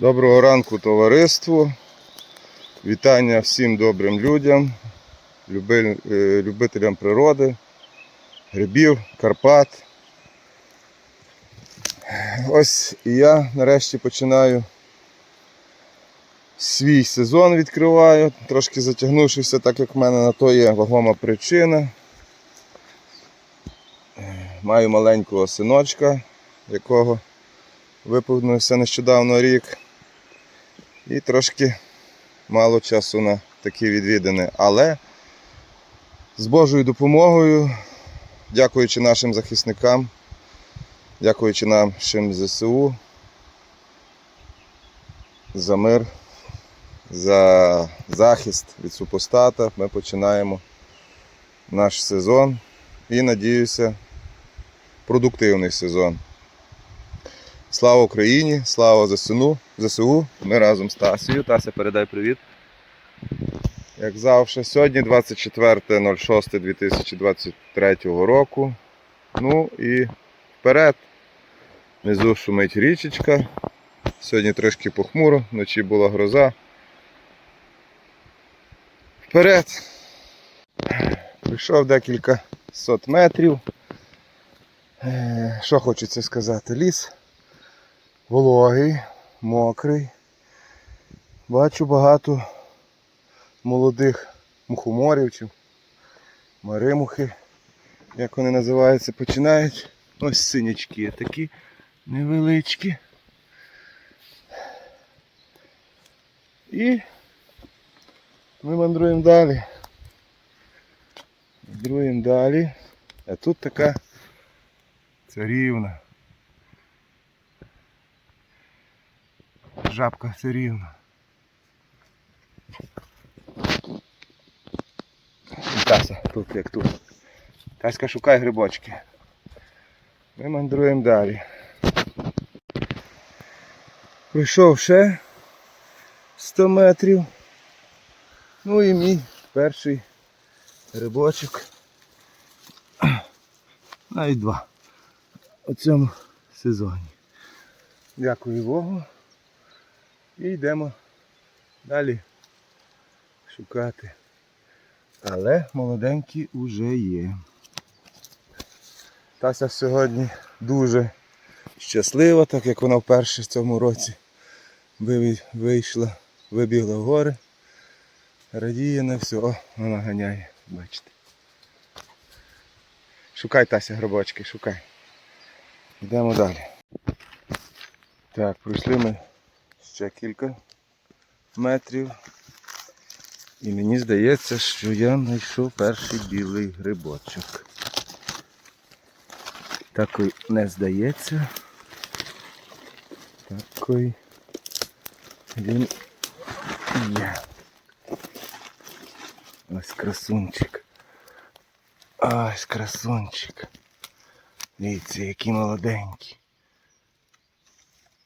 Доброго ранку товариству. Вітання всім добрим людям, е, любителям природи, грибів, Карпат. Ось і я нарешті починаю свій сезон відкриваю, трошки затягнувшися, так як в мене на то є вагома причина. Маю маленького синочка, якого виповнився нещодавно рік. І трошки мало часу на такі відвідини. Але з Божою допомогою, дякуючи нашим захисникам, дякуючи нашим ЗСУ за мир, за захист від супостата, ми починаємо наш сезон і надіюся, продуктивний сезон. Слава Україні, слава ЗСУ, ЗСУ. Ми разом з Тасією. Тася, передай привіт. Як завжди, сьогодні 24.06.2023 року. Ну і вперед. Внизу шумить річечка. Сьогодні трішки похмуро, вночі була гроза. Вперед. Прийшов декілька сот метрів. Е, Що хочеться сказати? Ліс вологий, мокрий. Бачу багато молодих мухоморів чи маримухи, як вони називаються, починають. Ось синячки такі невеличкі. І ми мандруємо далі. Мандруємо далі. А тут така царівна. Жабка царівна. Тася, тут як тут. Таська шукай грибочки. Ми мандруємо далі. Пройшов ще 100 метрів. Ну і мій перший грибочок. Навіть два. У цьому сезоні. Дякую Богу. І йдемо далі шукати. Але молоденькі вже є. Тася сьогодні дуже щаслива, так як вона вперше в цьому році вийшла, вибігла в гори. Радіє на все. О, вона ганяє, бачите. Шукай Тася грибочки, шукай. Йдемо далі. Так, пройшли ми ще кілька метрів. І мені здається, що я знайшов перший білий грибочок. Такий не здається. Такий він є. Ось красунчик. Ось красунчик. Дивіться, який молоденький.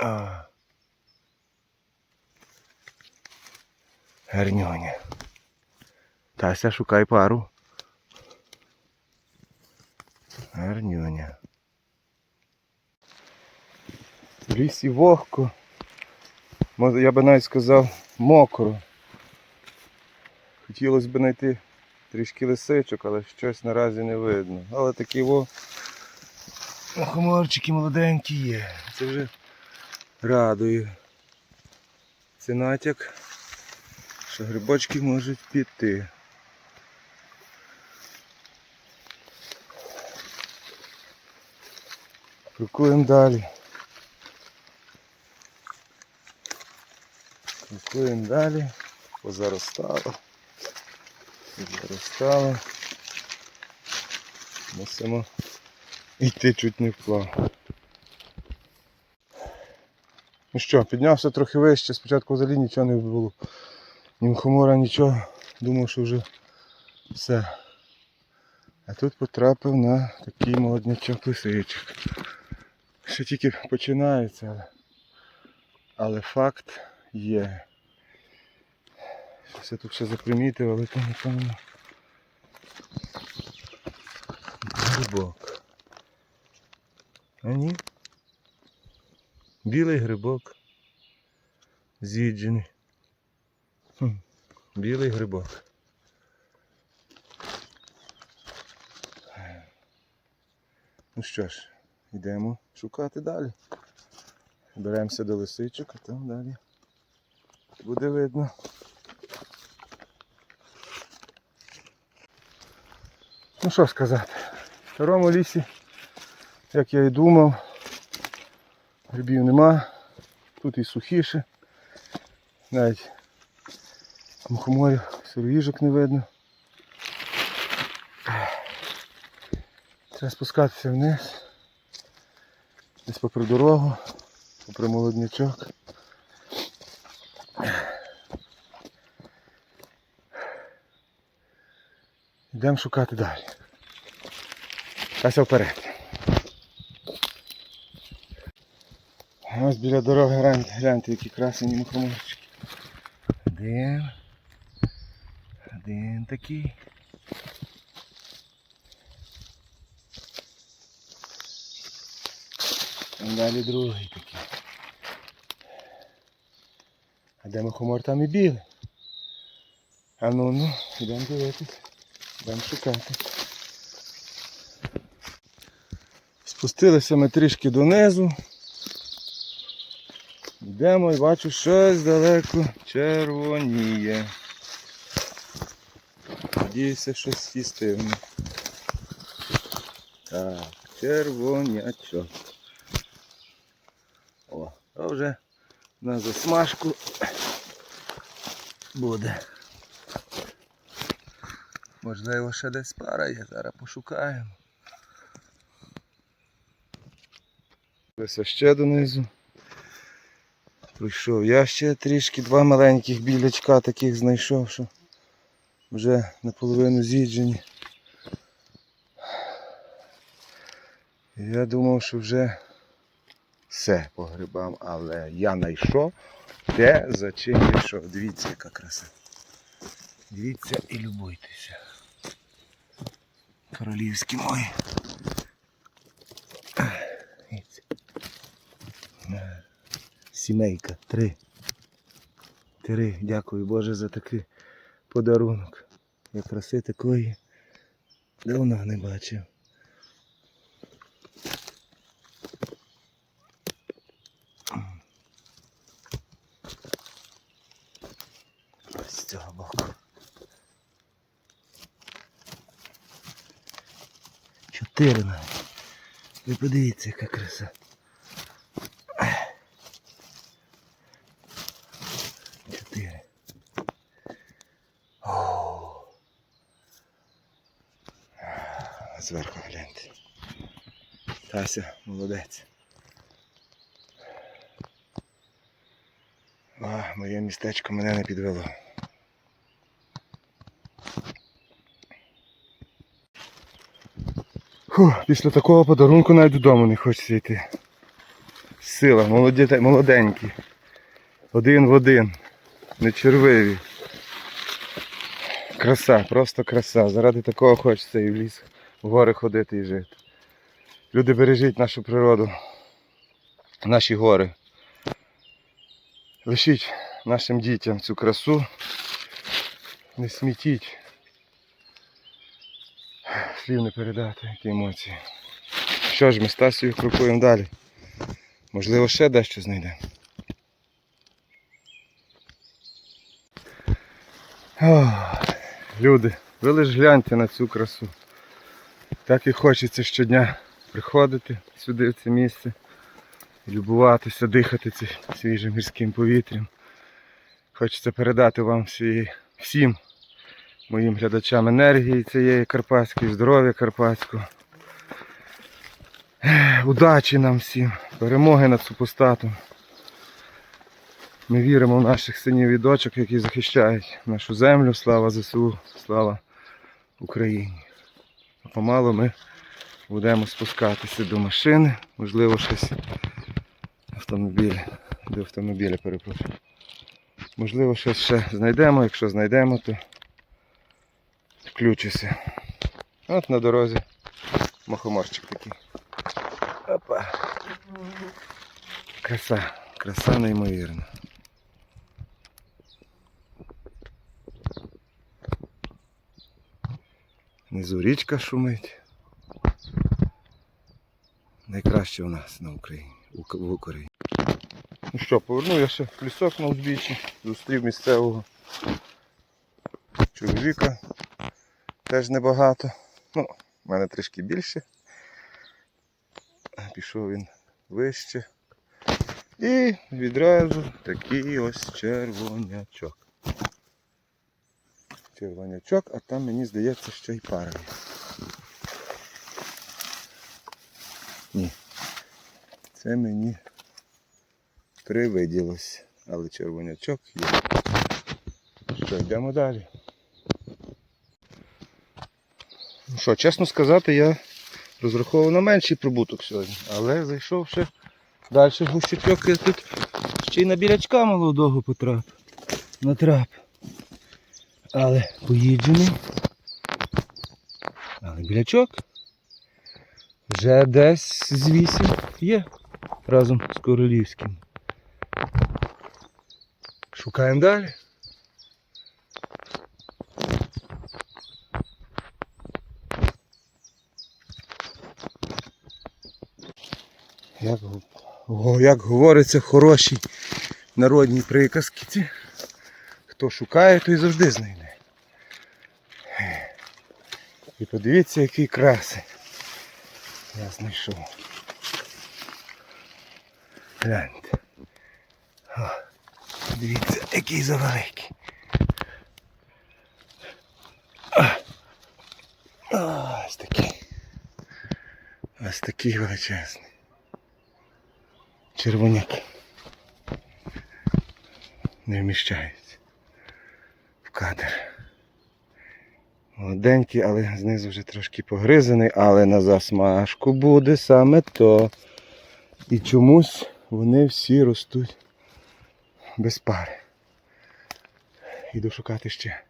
А. Гарньоня. Тася, шукай пару. Гарньоня. В лісі вогко. Я би навіть сказав мокро. Хотілося б знайти трішки лисичок, але щось наразі не видно. Але такі во хоморчики молоденькі є. Це вже радує. Це натяк, що грибочки можуть піти. Крокуємо далі. Крокуємо далі. Позаростало. Позаростало. Мусимо йти чуть не вплав. Ну що, піднявся трохи вище, спочатку взагалі нічого не було. Ні мухомора, нічого. Думав, що вже все. А тут потрапив на такий молоднячок лисичок. Ще тільки починається, але, але факт є. Щось я тут ще запримітив, але то напевно. Грибок. А ні. Білий грибок. З'їджений. Білий грибок. Ну що ж, йдемо шукати далі. Беремося до лисичок, а там далі буде видно. Ну що сказати, в старому лісі, як я і думав, грибів нема, тут і сухіше, навіть мухоморів, сироїжок не видно. Треба спускатися вниз, десь попри дорогу, попри молоднячок. Йдемо шукати далі. Кася вперед. Ось біля дороги гляньте, які красені мухоморчики. Один. Один такий. Там далі другий такий. А де мухомор там і білий. А ну ну, йдемо дивитись. Йдемо шукати. Спустилися ми трішки донизу. Йдемо і бачу, щось далеко червоніє. Надіюся, щось їстивне. Так, червонячок. О, то вже на засмажку буде. Можливо, ще десь пара є, зараз пошукаємо. Ось ще донизу. Прийшов. Я ще трішки два маленьких білячка таких знайшов, що вже наполовину з'їджені. Я думав, що вже все по грибам, але я знайшов те, за чим йшов. Дивіться, яка краса. Дивіться і любуйтеся. Королівські мої. Сімейка. Три. Три. Дякую Боже за такий подарунок. Я краси такої давно не бачив. Ось з цього боку. Чотири навіть. Ви подивіться, яка краса. Чотири. О. Зверху гляньте. Тася, молодець. А, моє містечко мене не підвело. Фу, після такого подарунку навіть додому не хочеться йти. Сила, молоді, молоденькі. Один в один. Не червиві. Краса, просто краса. Заради такого хочеться і в ліс, в гори ходити і жити. Люди бережіть нашу природу, наші гори. Лишіть нашим дітям цю красу. Не смітіть. Слів не передати, які емоції. Що ж, ми з Тасією крокуємо далі. Можливо, ще дещо знайдемо. Люди, ви лиш гляньте на цю красу. Так і хочеться щодня приходити сюди, в це місце, любуватися, дихати цим свіжим гірським повітрям. Хочеться передати вам всі, всім моїм глядачам енергії цієї карпатської, здоров'я карпатського. Удачі нам всім, перемоги над супостатом. Ми віримо в наших синів і дочок, які захищають нашу землю. Слава ЗСУ, слава Україні. Помалу ми будемо спускатися до машини, можливо, щось автомобілі, до автомобіля перепрошую. Можливо, щось ще знайдемо, якщо знайдемо, то включуся. От на дорозі махоморчик такий. Опа. Краса, краса неймовірна. Внизу річка шумить. Найкраще у нас на Україні. В Україні. Ну що, повернув я ще в лісок на узбіччі, зустрів місцевого чоловіка. Теж небагато. Ну, в мене трішки більше. Пішов він вище. І відразу такий ось червонячок. Червонячок, а там мені здається, що й пара є. Ні. Це мені привиділось. Але червонячок є. Що, йдемо далі. Ну що, чесно сказати, я розраховував на менший прибуток сьогодні. Але зайшов ще далі гущичок, я тут ще й на білячка молодого потрапив. Натрап. Але поїджений. Але білячок вже десь з вісім є разом з королівським. Шукаємо далі. Як, го- як говориться, хороші народні приказки. Хто шукає, той завжди знайде. І подивіться, який красень. Я знайшов. Гляньте. О, дивіться, який завеликий. Ось такий. Ось такий величезний. Червоняк. Не вміщається в кадр. Молоденький, але знизу вже трошки погризаний, але на засмажку буде саме то. І чомусь вони всі ростуть без пари. Іду шукати ще.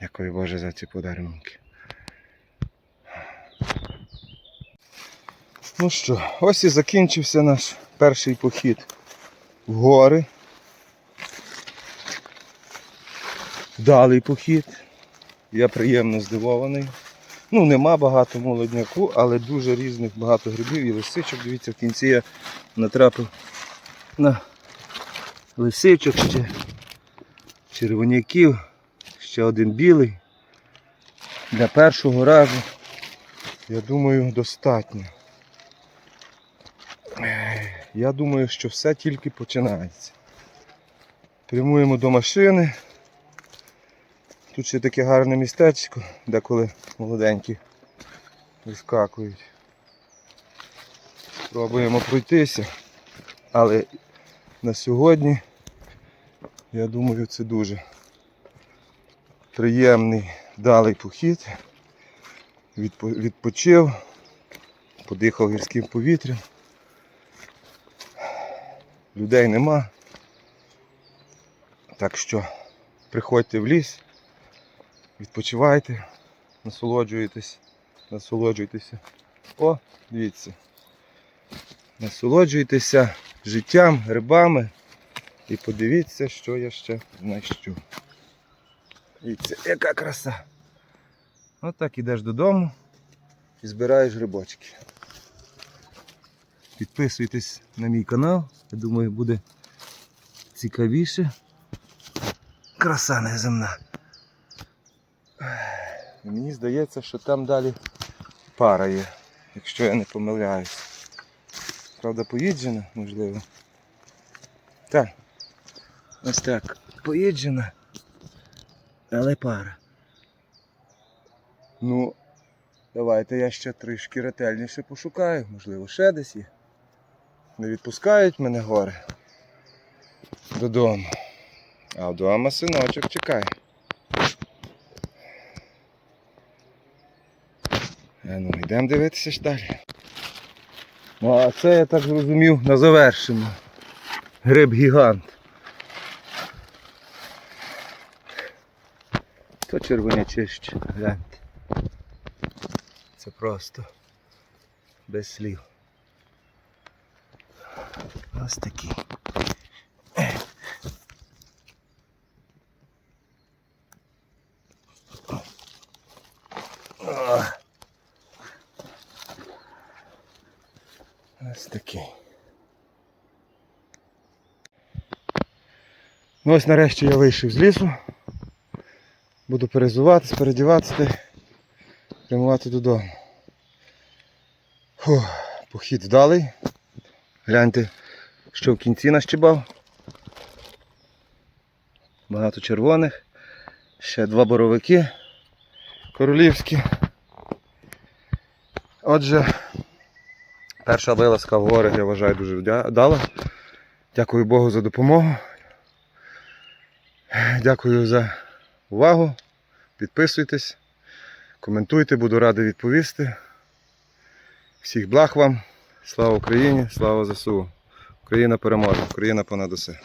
Дякую Боже за ці подарунки. Ну що, ось і закінчився наш перший похід в гори. Вдалий похід. Я приємно здивований. Ну, нема багато молодняку, але дуже різних багато грибів і лисичок. Дивіться, в кінці я натрапив на лисичок ще, червоняків, ще один білий. Для першого разу, я думаю, достатньо. Я думаю, що все тільки починається. Прямуємо до машини. Тут ще таке гарне містечко, де коли молоденькі вискакують. Спробуємо пройтися. Але на сьогодні, я думаю, це дуже приємний далий похід. Відпо- Відпочив, подихав гірським повітрям. Людей нема. Так що приходьте в ліс, відпочивайте, насолоджуйтесь, насолоджуйтеся. О, дивіться. Насолоджуйтеся життям, грибами і подивіться, що я ще знайщу. Дивіться, яка краса. От ідеш додому і збираєш грибочки. Підписуйтесь на мій канал, я думаю, буде цікавіше. Краса неземна. Мені здається, що там далі пара є, якщо я не помиляюсь. Правда, поїджена, можливо. Так. Ось так. Поїджена, але пара. Ну, давайте я ще трішки ретельніше пошукаю, можливо, ще десь є. Не відпускають мене гори додому. А вдома синочок чекає. Ну, йдемо дивитися ж далі. Ну, а це я так зрозумів на завершення. Гриб гігант. То червонячище, гляньте. Це просто без слів. Ось такий. Ось такий. Ну ось нарешті я вийшов з лісу. Буду перезуватись, передіватися прямувати додому. Фух, похід вдалий. Гляньте, що в кінці нащибав. Багато червоних. Ще два боровики королівські. Отже, перша вилазка в гори, я вважаю, дуже дала. Дякую Богу за допомогу. Дякую за увагу. Підписуйтесь, коментуйте, буду радий відповісти. Всіх благ вам. Слава Україні, слава ЗСУ. Україна переможе, Україна понад усе.